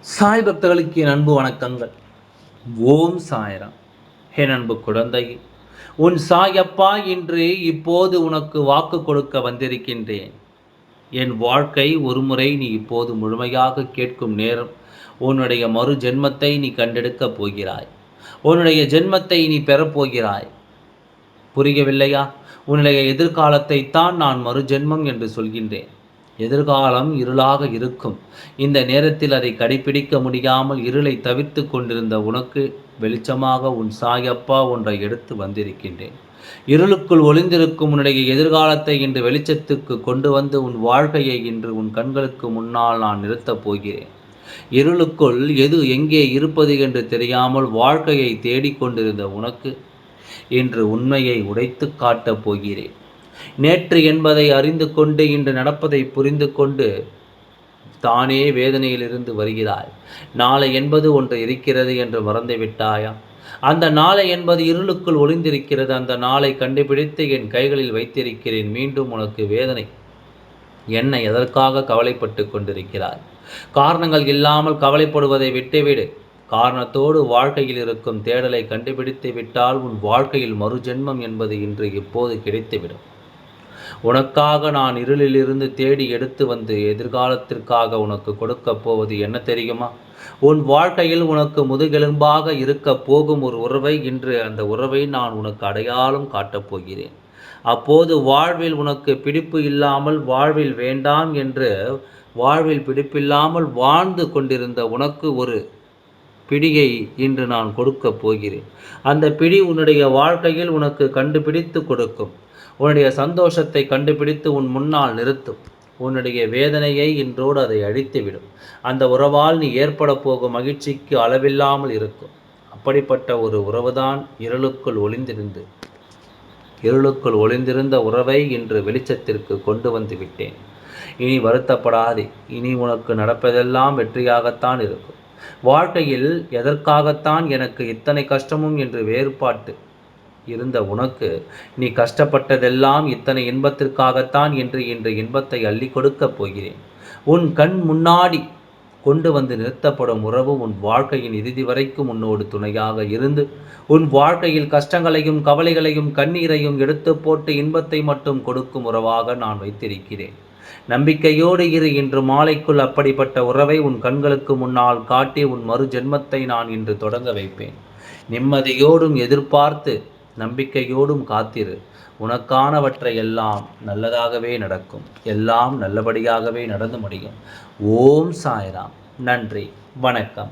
சாய் பக்தர்களுக்கு என் அன்பு வணக்கங்கள். ஓம் சாய்ராம். என் அன்பு குழந்தை உன் சாயப்பா இன்று இப்போது உனக்கு வாக்கு கொடுக்க வந்திருக்கின்றேன். என் வாழ்க்கை ஒருமுறை நீ இப்போது முழுமையாக கேட்கும் நேரம் உன்னுடைய மறு ஜென்மத்தை நீ கண்டெடுக்கப் போகிறாய். உன்னுடைய ஜென்மத்தை நீ பெறப்போகிறாய். புரியவில்லையா உன்னுடைய எதிர்காலத்தை தான் நான் மறு ஜென்மம் என்று சொல்கின்றேன். எதிர்காலம் இருளாக இருக்கும். இந்த நேரத்தில் அதை கடைபிடிக்க முடியாமல் இருளை தவிர்த்து கொண்டிருந்த உனக்கு வெளிச்சமாக உன் சாயப்பா ஒன்றை எடுத்து வந்திருக்கின்றேன். இருளுக்குள் ஒளிந்திருக்கும் உன்னுடைய எதிர்காலத்தை இன்று வெளிச்சத்துக்கு கொண்டு வந்து உன் வாழ்க்கையை இன்று உன் கண்களுக்கு முன்னால் நான் நிறுத்தப் போகிறேன். இருளுக்குள் எது எங்கே இருப்பது என்று தெரியாமல் வாழ்க்கையை தேடிக்கொண்டிருந்த உனக்கு இன்று உண்மையை உடைத்து காட்டப் போகிறேன். நேற்று என்பதை அறிந்து கொண்டு இன்று நடப்பதை புரிந்து கொண்டு தானே வேதனையிலிருந்து வருகிறாய். நாளை என்பது ஒன்று இருக்கிறது என்று மறந்து விட்டாயா? அந்த நாளை என்பது இருளுக்குள் ஒளிந்திருக்கிறது. அந்த நாளை கண்டுபிடித்து என் கைகளில் வைத்திருக்கிறேன். மீண்டும் உனக்கு வேதனை. என்னை எதற்காக கவலைப்பட்டு கொண்டிருக்கிறாய்? காரணங்கள் இல்லாமல் கவலைப்படுவதை விட்டுவிடு. காரணத்தோடு வாழ்க்கையில் இருக்கும் தேடலை கண்டுபிடித்து விட்டால் உன் வாழ்க்கையில் மறுஜென்மம் என்பது இன்று இப்போது கிடைத்துவிடும். உனக்காக நான் இருளிலிருந்து தேடி எடுத்து வந்து எதிர்காலத்திற்காக உனக்கு கொடுக்கப் போவது என்ன தெரியுமா? உன் வாழ்க்கையில் உனக்கு முதுகெலும்பாக இருக்க போகும் ஒரு உறவை இன்று அந்த உறவை நான் உனக்கு அடையாளம் காட்டப் போகிறேன். அப்போது வாழ்வில் உனக்கு பிடிப்பு இல்லாமல் வாழ்வில் வேண்டாம் என்று வாழ்வில் பிடிப்பில்லாமல் வாழ்ந்து கொண்டிருந்த உனக்கு ஒரு பிடியை இன்று நான் கொடுக்கப் போகிறேன். அந்த பிடி உன்னுடைய வாழ்க்கையில் உனக்கு கண்டுபிடித்து கொடுக்கும். உன்னுடைய சந்தோஷத்தை கண்டுபிடித்து உன் முன்னால் நிறுத்தும். உன்னுடைய வேதனையை இன்றோடு அதை அழித்துவிடும். அந்த உறவால் நீ ஏற்பட போகும் மகிழ்ச்சிக்கு அளவில்லாமல் இருக்கும். அப்படிப்பட்ட ஒரு உறவுதான் இருளுக்குள் ஒளிந்திருந்து இருளுக்குள் ஒளிந்திருந்த உறவை இன்று வெளிச்சத்திற்கு கொண்டு வந்து விட்டேன். இனி வருத்தப்படாதே இனி உனக்கு நடப்பதெல்லாம் வெற்றியாகத்தான் இருக்கும். வாழ்க்கையில் எதற்காகத்தான் எனக்கு இத்தனை கஷ்டமும் என்று வேறுபாட்டு இருந்த உனக்கு நீ கஷ்டப்பட்டதெல்லாம் இத்தனை இன்பத்திற்காகத்தான் என்று இன்று இன்பத்தை அள்ளி கொடுக்கப் போகிறேன். உன் கண் முன்னாடி கொண்டு வந்து நிறுத்தப்படும் உறவு உன் வாழ்க்கையின் இறுதி வரைக்கும் உன்னோடு துணையாக இருந்து உன் வாழ்க்கையில் கஷ்டங்களையும் கவலைகளையும் கண்ணீரையும் எடுத்து போட்டு இன்பத்தை மட்டும் கொடுக்கும் உறவாக நான் வைத்திருக்கிறேன். நம்பிக்கையோடு இரு இன்று மாலைக்குள் அப்படிப்பட்ட உறவை உன் கண்களுக்கு முன்னால் காட்டி உன் மறு ஜென்மத்தை நான் இன்று தொடங்க வைப்பேன். நிம்மதியோடும் எதிர்பார்த்து நம்பிக்கையோடும் காத்திரு. உனக்கானவற்றை எல்லாம் நல்லதாகவே நடக்கும். எல்லாம் நல்லபடியாகவே நடந்து முடியும். ஓம் சாய்ராம். நன்றி. வணக்கம்.